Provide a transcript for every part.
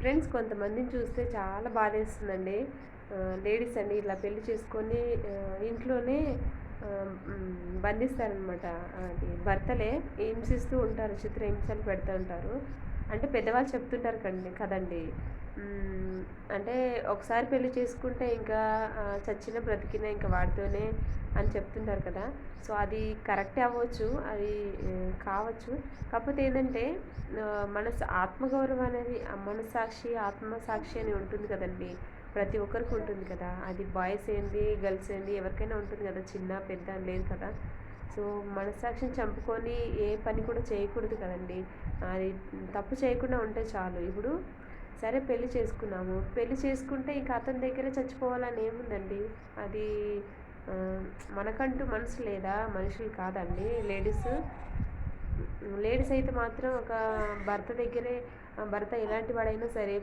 Friends కొంతమందిని చూస్తే చాలా బాధేస్తుందండి. లేడీస్ అండి ఇలా పెళ్ళి చేసుకొని ఇంట్లోనే బంధిస్తారనమాట అది భర్తలే హింసిస్తూ ఉంటారు చిత్ర హింసలు పెడుతూ ఉంటారు. అంటే పెద్దవాళ్ళు చెప్తుంటారు కండి కదండి. అంటే ఒకసారి పెళ్ళి చేసుకుంటే ఇంకా చచ్చిన బ్రతికిన ఇంకా వాడితోనే అని చెప్తుంటారు కదా. సో అది కరెక్ట్ అవ్వచ్చు అది కావచ్చు. కాకపోతే ఏంటంటే మన ఆత్మగౌరవం అనేది మనసాక్షి ఆత్మసాక్షి అని ఉంటుంది కదండి. ప్రతి ఒక్కరికి ఉంటుంది కదా. అది బాయ్స్ ఏంటి గర్ల్స్ ఏంటి ఎవరికైనా ఉంటుంది కదా. చిన్న పెద్ద లేదు కదా. సో మనస్సాక్షిని చంపుకొని ఏ పని కూడా చేయకూడదు కదండి. అది తప్పు చేయకుండా ఉంటే చాలు. ఇప్పుడు సరే పెళ్ళి చేసుకున్నాము. పెళ్ళి చేసుకుంటే ఇంకా అతని దగ్గరే చచ్చిపోవాలని ఏముందండి? అది మనకంటూ మనసు లేదా? మనుషులు కాదండి. లేడీస్ లేడీస్ అయితే మాత్రం ఒక భర్త దగ్గరే భర్త ఎలాంటి వాడైనా సరే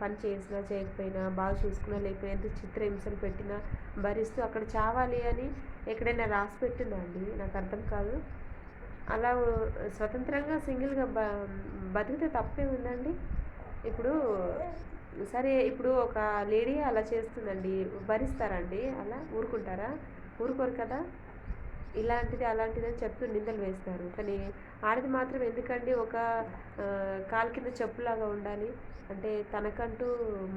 పని చేసినా చేయకపోయినా బాగా చూసుకున్నా లేకపోయినా ఎంత చిత్రహింసలు పెట్టినా భరిస్తూ అక్కడ చావాలి అని ఎక్కడైనా రాసి పెట్టిందా అండి? నాకు అర్థం కాదు. అలా స్వతంత్రంగా సింగిల్గా బ బతికితే తప్పే ఉందండి. ఇప్పుడు సరే ఇప్పుడు ఒక లేడీ అలా చేస్తుందండి. భరిస్తారండి అలా ఊరుకుంటారా? ఊరుకోరు కదా? ఇలాంటిది అలాంటిది అని చెప్తూ నిందలు వేస్తారు. కానీ ఆడది మాత్రం ఎందుకండి ఒక కాలు కింద చెప్పులాగా ఉండాలి? అంటే తనకంటూ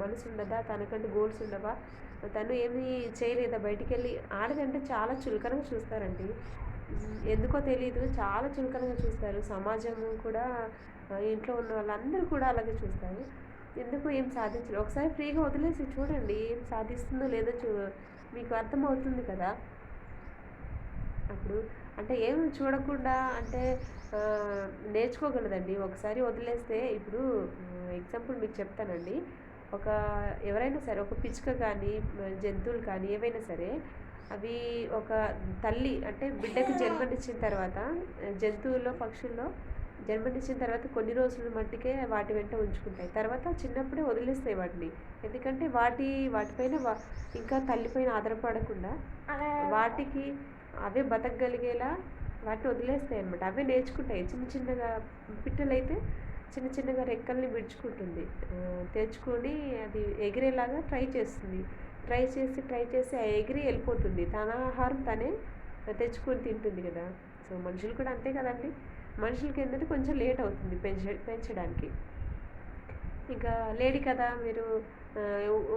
మనసు ఉండదా? తనకంటూ గోల్స్ ఉండవా? తను ఏమీ చేయలేదా? బయటికి వెళ్ళి ఆడది అంటే చాలా చులకనగా చూస్తారండి. ఎందుకో తెలియదు చాలా చులకనగా చూస్తారు. సమాజం కూడా ఇంట్లో ఉన్న వాళ్ళందరూ కూడా అలాగే చూస్తారు. ఎందుకు ఏం సాధించలేదు ఒకసారి ఫ్రీగా వదిలేసి చూడండి ఏం సాధిస్తుందో లేదో చూ మీకు అర్థమవుతుంది కదా? అప్పుడు అంటే ఏం చూడకుండా అంటే నేర్చుకోగలదండి. ఒకసారి వదిలేస్తే ఇప్పుడు ఎగ్జాంపుల్ మీకు చెప్తానండి. ఒక ఎవరైనా సరే ఒక పిచ్చుక కానీ జంతువులు కానీ ఏవైనా సరే అవి ఒక తల్లి అంటే బిడ్డకి జన్మనిచ్చిన తర్వాత జంతువుల్లో పక్షుల్లో జన్మనిచ్చిన తర్వాత కొన్ని రోజుల మట్టికే వాటి వెంట ఉంచుకుంటాయి. తర్వాత చిన్నప్పుడే వదిలేస్తాయి వాటిని. ఎందుకంటే వాటి వాటిపైన ఇంకా తల్లిపైన ఆధారపడకుండా వాటికి అవే బతకగలిగేలా వాటిని వదిలేస్తాయి అనమాట అవే నేర్చుకుంటాయి. చిన్న చిన్నగా పిట్టలైతే చిన్న చిన్నగా రెక్కల్ని విడుచుకుంటుంది. తెచ్చుకొని అది ఎగిరేలాగా ట్రై చేస్తుంది. ట్రై చేసి ట్రై చేసి ఆ ఎగిరి వెళ్ళిపోతుంది. తన ఆహారం తనే తెచ్చుకొని తింటుంది కదా. సో మనుషులు కూడా అంతే కదండి. మనుషులకి ఏంటంటే కొంచెం లేట్ అవుతుంది పెంచ పెంచడానికి. ఇంకా లేడీ కదా మీరు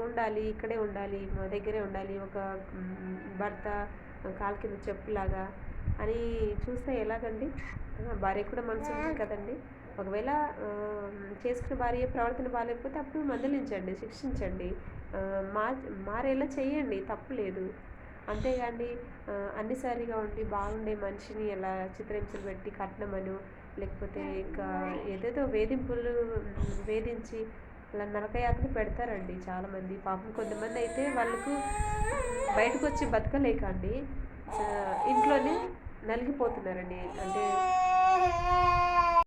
ఉండాలి ఇక్కడే ఉండాలి మా దగ్గరే ఉండాలి ఒక భర్త కాలు కింద చెప్పులాగా అని చూస్తే ఎలాగండి? భార్య కూడా మనసు ఉంది కదండి. ఒకవేళ చేసుకున్న భార్య ప్రవర్తన బాగాలేకపోతే అప్పుడు మందలించండి శిక్షించండి. మా మారేలా చేయండి తప్పు లేదు. అంతేగాని అన్నిసారిగా ఉండి బాగుండే మనిషిని ఎలా చిత్రహింసలు పెట్టి కట్నమను లేకపోతే ఇంకా ఏదేదో వేధింపులు వేధించి అలా నరకయాతన పెడతారండి చాలామంది. పాపం కొంతమంది అయితే వాళ్ళకు బయటకు వచ్చి బతకలేక అండి ఇంట్లోనే నలిగిపోతున్నారండి. అంటే